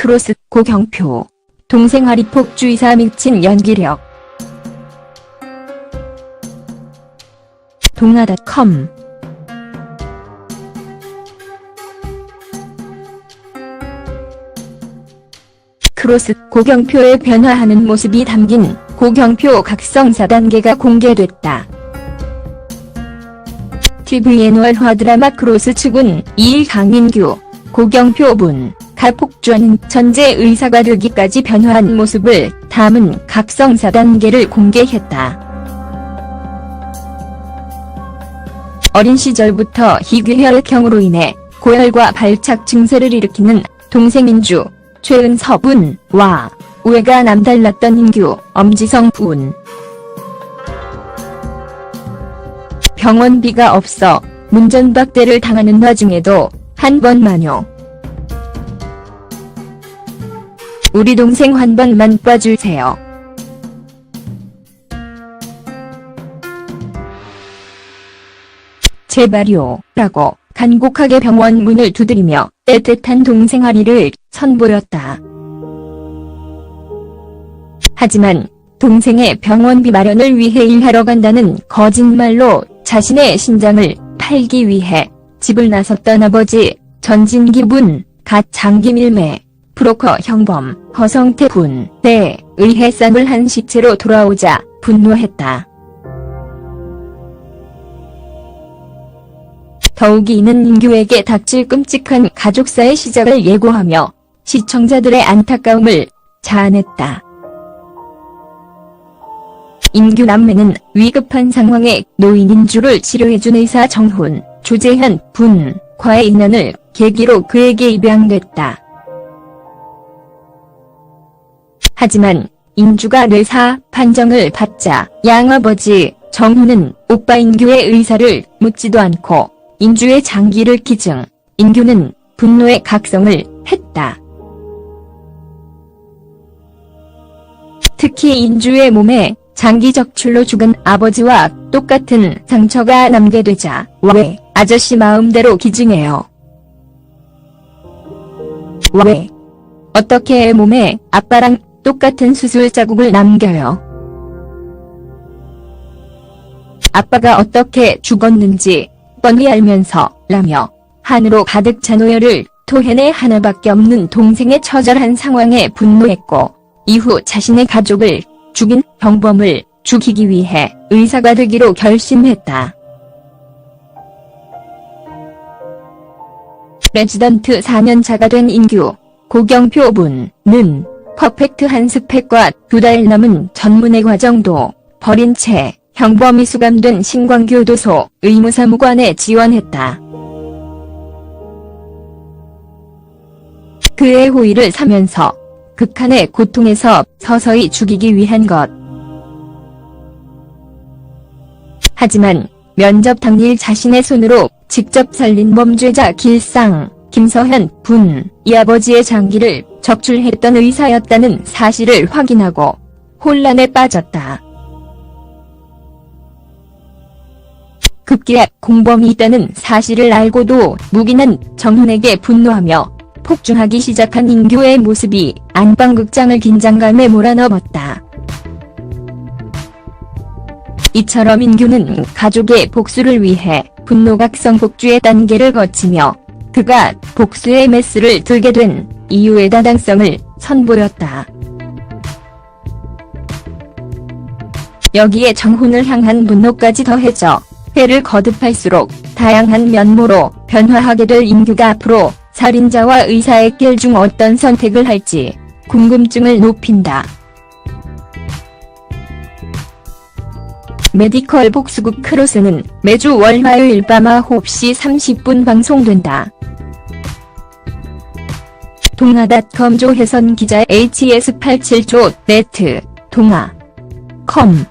크로스 고경표. 동생 아리폭주의사 미친 연기력. 동아닷컴. 크로스 고경표의 변화하는 모습이 담긴 고경표 각성사 단계가 공개됐다. TVN 월화 드라마 크로스 측은 2일 강민규, 고경표 분, 가폭주하는 천재 의사가 되기까지 변화한 모습을 담은 각성사 단계를 공개했다. 어린 시절부터 희귀혈액형으로 인해 고열과 발작 증세를 일으키는 동생 인주, 최은서분과 우애가 남달랐던 인규, 엄지성 분. 병원비가 없어 문전박대를 당하는 와중에도 한 번 만요. 우리 동생 한 번만 봐주세요. 제발요. 라고 간곡하게 병원 문을 두드리며 따뜻한 동생 아리를 선보였다. 하지만 동생의 병원비 마련을 위해 일하러 간다는 거짓말로 자신의 신장을 팔기 위해 집을 나섰던 아버지 전진기 분, 갓 장기밀매, 브로커 형범, 허성태 분에 의해 쌈을 한 시체로 돌아오자 분노했다. 더욱이 이는 인규에게 닥칠 끔찍한 가족사의 시작을 예고하며 시청자들의 안타까움을 자아냈다. 인규 남매는 위급한 상황에 노인 인 주를 치료해준 의사 정훈, 조재현 분 과의 인연을 계기로 그에게 입양됐다. 하지만 인주가 뇌사 판정을 받자 양아버지 정훈은 오빠 인규의 의사를 묻지도 않고 인주의 장기를 기증, 인규는 분노의 각성을 했다. 특히 인주의 몸에 장기 적출로 죽은 아버지와 똑같은 상처가 남게 되자 왜 아저씨 마음대로 기증해요. 왜 어떻게 몸에 아빠랑 똑같은 수술 자국을 남겨요. 아빠가 어떻게 죽었는지 뻔히 알면서 라며 한으로 가득 찬 오열을 토해내 하나밖에 없는 동생의 처절한 상황에 분노했고 이후 자신의 가족을 죽인 병범을 죽이기 위해 의사가 되기로 결심했다. 레지던트 4년차가 된 인규, 고경표 분은 퍼펙트한 스펙과 두 달 남은 전문의 과정도 버린 채 형범이 수감된 신광교도소 의무사무관에 지원했다. 그의 호의를 사면서 극한의 고통에서 서서히 죽이기 위한 것. 하지만 면접 당일 자신의 손으로 직접 살린 범죄자 길상, 김서현 분, 이 아버지의 장기를 적출했던 의사였다는 사실을 확인하고 혼란에 빠졌다. 급기야 공범이 있다는 사실을 알고도 묵인한 정훈에게 분노하며 폭주하기 시작한 인규의 모습이 안방극장을 긴장감에 몰아넣었다. 이처럼 인규는 가족의 복수를 위해 분노각성 복주의 단계를 거치며 그가 복수의 메스를 들게 된 이유의 타당성을 선보였다. 여기에 정훈을 향한 분노까지 더해져 회를 거듭할수록 다양한 면모로 변화하게 될 인규가 앞으로 살인자와 의사의 길 중 어떤 선택을 할지 궁금증을 높인다. 메디컬 복수국 크로스는 매주 월화요일 밤 9시 30분 방송된다. 동아닷컴 조혜선 기자 HS87조 네트 동아 컴